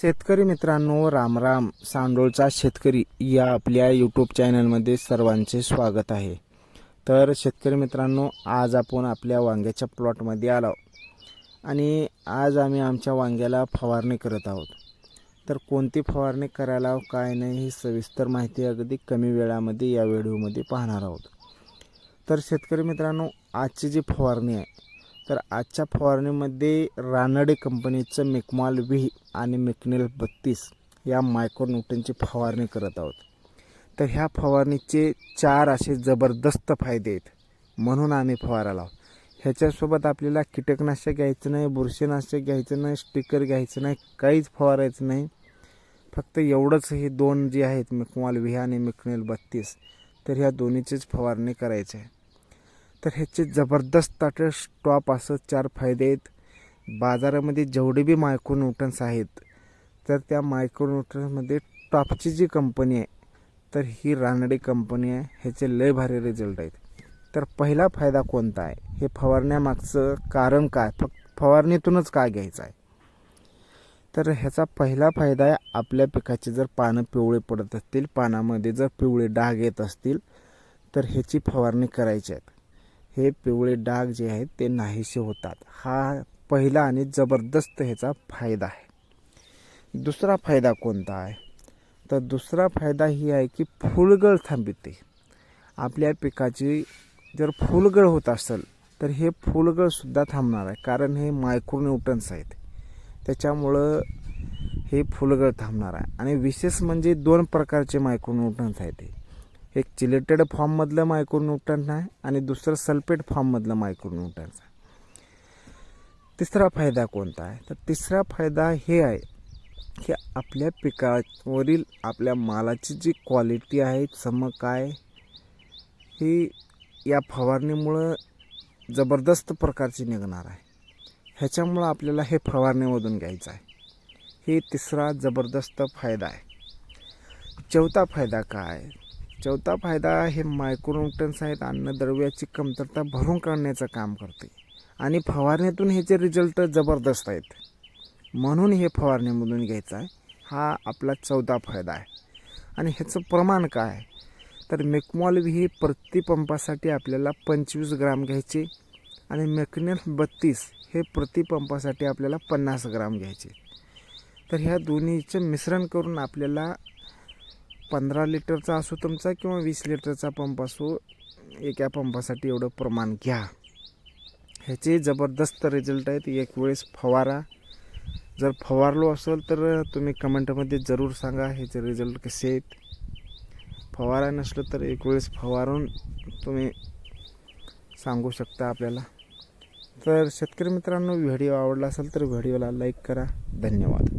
शेतकरी मित्रांनो रामराम सांडोळचा शेतकरी या आपल्या यूट्यूब चॅनलमध्ये सर्वांचे स्वागत आहे. तर शेतकरी मित्रांनो आज आपण आपल्या वांग्याच्या प्लॉटमध्ये आलो आणि आज आम्ही आमच्या वांग्याला फवारणी करत आहोत. तर कोणती फवारणी करायला काय नाही ही सविस्तर माहिती अगदी कमी वेळामध्ये या व्हिडिओमध्ये पाहणार आहोत. तर शेतकरी मित्रांनो आजची जी फवारणी आहे तर आजच्या फवारणीमध्ये रानडे कंपनीचं मेकमॉल व्ही आणि मिकनेल बत्तीस या मायक्रोन्यूटनची फवारणी करत आहोत. तर ह्या फवारणीचे चार असे जबरदस्त फायदे आहेत म्हणून आम्ही फवाराला आहोत. ह्याच्यासोबत आपल्याला कीटकनाशक घ्यायचं नाही बुरशीनाशक घ्यायचं नाही स्टिकर घ्यायचं नाही काहीच फवारायचं नाही. फक्त एवढंच हे दोन जे आहेत मेकमॉल व्ही आणि मिकनेल बत्तीस तर ह्या दोन्हीचीच फवारणी करायची आहे. तर ह्याचे जबरदस्त अटे स्टॉप असं चार फायदे आहेत. बाजारामध्ये जेवढे बी मायक्रोन्यूटन्स आहेत तर त्या मायक्रोन्यूटन्समध्ये टॉपची जी कंपनी आहे तर ही रानडे कंपनी आहे. ह्याचे लय भारी रिझल्ट आहेत. तर पहिला फायदा कोणता आहे? हे फवारण्यामागचं कारण काय? फक्त फवारणीतूनच काय घ्यायचं आहे? तर ह्याचा पहिला फायदा आहे आपल्या पिकाचे जर पानं पिवळे पडत असतील पानामध्ये जर पिवळे डाग येत असतील तर ह्याची फवारणी करायची आहे हे पिवळे डाग जे आहेत ते नाहीसे होतात. हा पहिला आणि जबरदस्त ह्याचा फायदा आहे. दुसरा फायदा कोणता आहे? तर दुसरा फायदा ही आहे की फुलगळ थांबते. आपल्या पिकाची जर फुलगळ होत असेल तर हे फुलगळसुद्धा थांबणार आहे कारण हे मायक्रोन्यूटन्स आहेत. त्याच्यामुळं हे फुलगळ थांबणार आहे. आणि विशेष म्हणजे दोन प्रकारचे मायक्रोन्यूटन्स आहेत हे. एक चिलेटेड फॉर्ममधलं मायक्रोन्यूटन आहे आणि दुसरं सल्फेट फॉर्ममधलं मायक्रोन्यूटन्स आहे. तिसरा फायदा कोणता आहे? तर तिसरा फायदा हे आहे की आपल्या पिकावरील आपल्या मालाची जी क्वालिटी आहे चमक आहे ही या फवारणीमुळं जबरदस्त प्रकारची निघणार आहे. ह्याच्यामुळं आपल्याला हे फवारणीमधून घ्यायचं आहे. हे तिसरा जबरदस्त फायदा आहे. चौथा फायदा काय चौथा फायदा हे मायक्रोन्यूटन्स आहेत. अन्नद्रव्याची कमतरता भरून काढण्याचं काम करते. आणि फवारण्यातून ह्याचे रिझल्ट जबरदस्त आहेत. म्हणून हे फवारणीमधून घ्यायचं आहे. हा आपला चौथा फायदा आहे. आणि ह्याचं प्रमाण काय आहे? तर मेकमॉल ही प्रतिपंपासाठी आपल्याला पंचवीस ग्राम घ्यायचे आणि मेकनेल बत्तीस हे प्रतिपंपासाठी आपल्याला पन्नास ग्राम घ्यायचे. तर ह्या दोन्हीचं मिश्रण करून आपल्याला पंधरा लिटरचा असो तुमचा किंवा वीस लिटरचा पंप असो एका पंपासाठी एवढं प्रमाण घ्या. ह्याचे जबरदस्त रिझल्ट आहेत. एक वेळेस फवारा. जर फवारलो असेल तर तुम्ही कमेंटमध्ये जरूर सांगा ह्याचे रिझल्ट कसे आहेत. फवारा नसलं तर एक वेळेस फवारून तुम्ही सांगू शकता आपल्याला. तर शेतकरी मित्रांनो व्हिडिओ आवडला असेल तर व्हिडिओला लाईक करा. धन्यवाद.